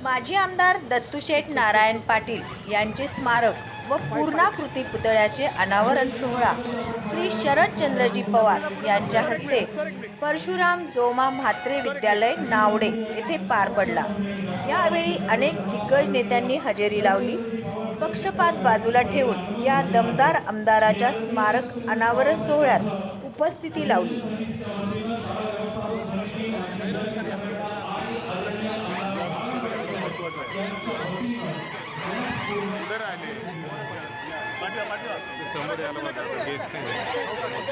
माजी आमदार दत्तूशेठ नारायण पाटील यांचे स्मारक व पूर्णाकृती पुतळ्याचे अनावरण सोहळा. श्री शरदचंद्रजी पवार यांच्या हस्ते परशुराम जोमा म्हात्रे विद्यालय नावडे येथे पार पडला. यावेळी अनेक दिग्गज नेत्यांनी हजेरी लावली. पक्षपात बाजूला ठेवून या दमदार आमदाराच्या स्मारक अनावरण सोहळ्यात उपस्थिती लावली. पाठवा समोर यायला बघा. गेट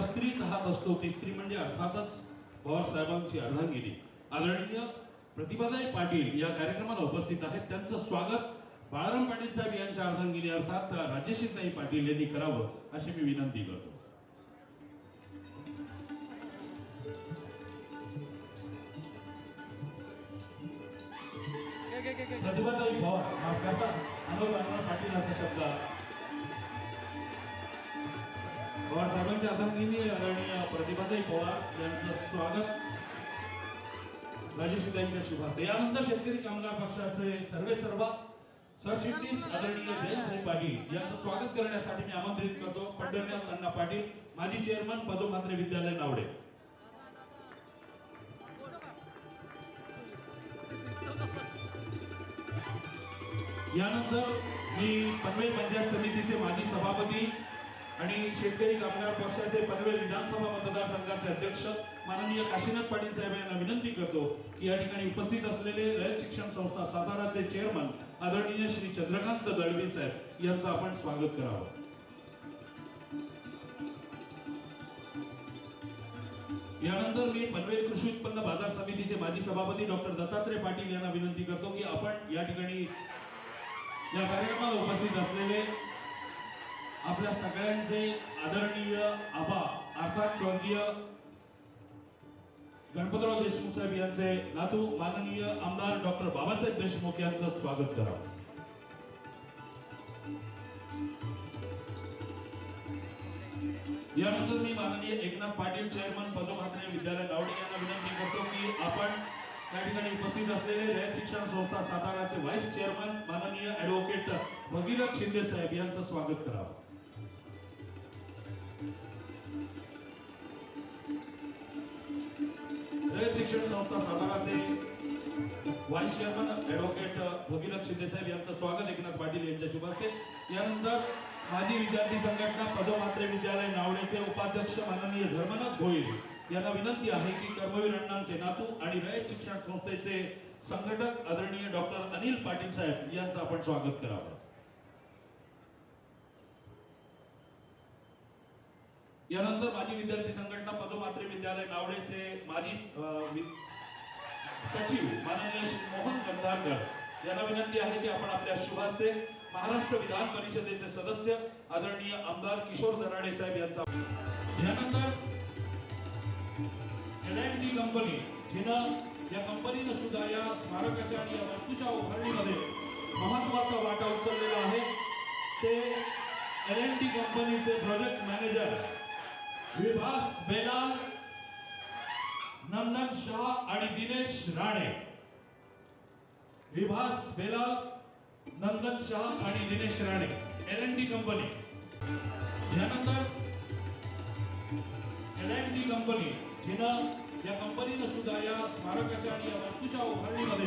पुरुषाच्या मागे हात असतो ती स्त्री म्हणजे अर्थातच पवारसाहेबांची अर्धांगिनी. आदरणीय प्रतिभाताई पाटील या कार्यक्रमाला उपस्थित आहेत. त्यांचं स्वागत बाळाराम पाटील साहेब यांच्या अर्धांगिनी अर्थात राजेशीताई पाटील यांनी करावं अशी मी विनंती करतो. प्रतिभाताई पवार माफ करता अनोख पाटील असा शब्द पवार साहेबांच्या अर्धांगिनी आदरणीय प्रतिभाताई पवार यांचं स्वागत. राजेशिताईंच्या शुभार्थ यानंतर शेतकरी कामगार पक्षाचे सर्वे सर्वा सरचिटणीस आदरणीय जयंतभाई पाटील यांचं स्वागत करण्यासाठी मी आमंत्रित करतो. पंढरनाथ अण्णा पाटील माजी चेअरमन पदो म्हात्रे विद्यालय नावडे. यानंतर मी पनवेल पंचायत समितीचे माजी सभापती आणि शेतकरी कामगार पक्षाचे पनवेल विधानसभा मतदारसंघाचे अध्यक्ष माननीय काशीनाथ पाटील साहेब यांना विनंती करतो की या ठिकाणी उपस्थित असलेले रयत शिक्षण संस्था साताराचे चेअरमन आदरणीय श्री चंद्रकांत दळवी साहेब यांचं आपण स्वागत करावं. यानंतर मी पनवेल कृषी उत्पन्न बाजार समितीचे माजी सभापती डॉक्टर दत्तात्रय पाटील यांना विनंती करतो की आपण या ठिकाणी या कार्यक्रमाला उपस्थित असलेले आपल्या सगळ्यांचे आदरणीय आबा अर्थात स्वर्गीय गणपतराव देशमुख साहेब यांचे नातू माननीय आमदार डॉक्टर बाबासाहेब देशमुख यांचं स्वागत करा. यानंतर मी माननीय एकनाथ पाटील चेअरमन पदो म्हात्रे विद्यालय नावडे यांना विनंती करतो की आपण त्या ठिकाणी उपस्थित असलेले रयत शिक्षण संस्था साताराचे व्हाईस चेअरमन माननीय ऍडव्होकेट भगीरथ शिंदे साहेब यांचं स्वागत करावं. Rayat Shikshan Sanstha साताराचे vice chairman advocate Bhagirath Shindesaheb यांचं स्वागत एकनाथ पाटील यांच्या शुभ हस्ते यानंतर माजी विद्यार्थी संघटना पदमात्रे विद्यालय नावडेचे उपाध्यक्ष माननीय धर्मनाथ भोईर यांना विनंती आहे की कर्मवीर अण्णांचे नातू आणि रयत शिक्षण संस्थेचे संघटक आदरणीय डॉक्टर अनिल पाटील साहेब यांचं आपण स्वागत करावं. यानंतर माजी विद्यार्थी संघटना पदो म्हात्रे विद्यालय नावडेचे माजी सचिव माननीय श्री मोहन गंधारकर यांना विनंती आहे की आपण आपल्या शुभास्ते महाराष्ट्र विधान परिषदेचे सदस्य आदरणीय आमदार किशोर दराडे साहेब यांचा. यानंतर एल अँड टी कंपनी जिनं या कंपनीनं सुद्धा या स्मारकाच्या आणि या वस्तूच्या उभारणीमध्ये महत्त्वाचा वाटा उचललेला आहे. ते एल एन टी कंपनीचे प्रोजेक्ट मॅनेजर विभास बेलाल नंदन शाह आणि दिनेश राणे. विभास बेलाल नंदन शाह आणि Dinesh Rane. L N D company यानंतर एल एन डी कंपनी जिनं या कंपनीनं सुद्धा या स्मारकाच्या आणि या वस्तूच्या उभारणीमध्ये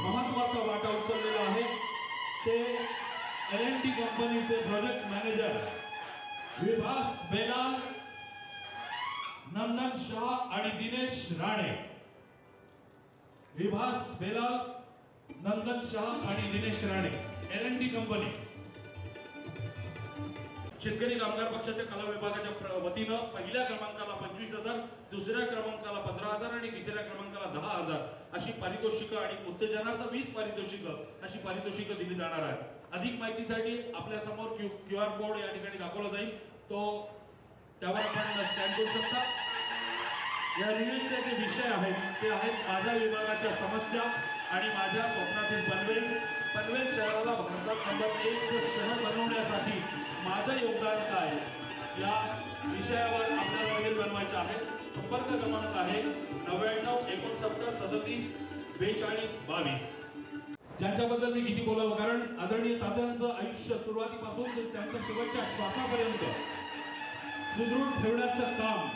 महत्त्वाचा वाटा उचललेला आहे. ते एल एन डी कंपनीचे प्रोजेक्ट मॅनेजर विभास बेलाल नंदन शाह आणि दिनेश राणे. विभास बेला नंदन शाह आणि Dinesh Rane. L N D company शेतकरी कामगार पक्षाच्या कला विभागाच्या वतीनं पहिल्या क्रमांकाला पंचवीस हजार दुसऱ्या क्रमांकाला पंधरा हजार आणि तिसऱ्या क्रमांकाला दहा हजार अशी पारितोषिकं आणि उत्तेजनार्थ वीस पारितोषिकं अशी पारितोषिकं दिली जाणार आहेत. अधिक माहितीसाठी आपल्यासमोर क्यू क्यू आर कोड या ठिकाणी दाखवला जाईल. तो त्यावर आपण स्कॅन करू शकता. या रिव्ह्यूचे जे विषय आहेत ते आहेत माझ्या विभागाच्या समस्या आणि माझ्या स्वप्नातील पनवेल. पनवेल शहराला भारतात नंबर एक शहर बनवण्यासाठी माझं योगदान काय या विषयावर आपल्याला रील बनवायचं आहे. संपर्क क्रमांक आहे नव्याण्णव एकोणसत्तर सदतीस बेचाळीस बावीस. ज्यांच्याबद्दल मी किती बोलावं? कारण आदरणीय तात्यांचं आयुष्य सुरुवातीपासून ते त्यांच्या शेवटच्या श्वासापर्यंत सुदृढ ठेवण्याचं काम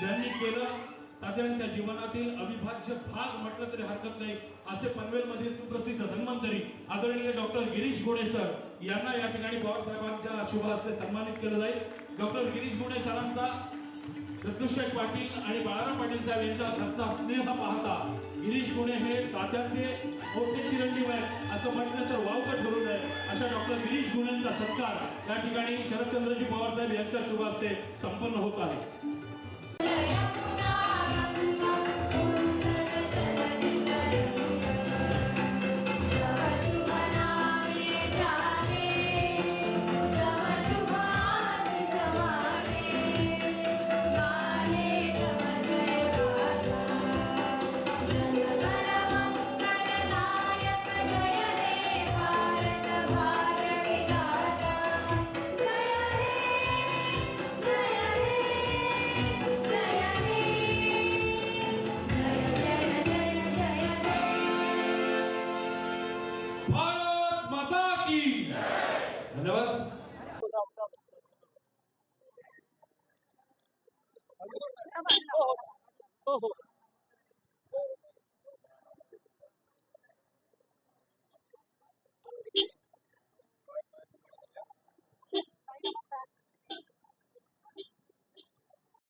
ज्यांनी केलं तात्यांच्या जीवनातील अविभाज्य भाग म्हटलं तरी हरकत नाही. असे पनवेलमधील सुप्रसिद्ध धन्वंतरी आदरणीय डॉक्टर गिरीश गोडे सर यांना या ठिकाणी बाबासाहेबांच्या शुभ हस्ते सन्मानित केलं जाईल. डॉक्टर गिरीश गोडे सरांचा दत्तुशेठ पाटील आणि बाळाराम पाटील साहेब यांच्या घरचा स्नेह पाहता गिरीश गुणे हे तात्यांचे मोठे चिरंजीव आहेत. असं म्हटलं तर वावकं ठरू नये. पुण्यांचा सत्कार या ठिकाणी शरदचंद्रजी पवार साहेब यांच्या शुभ संपन्न होत आहे. की धन्यवाद. हो हो.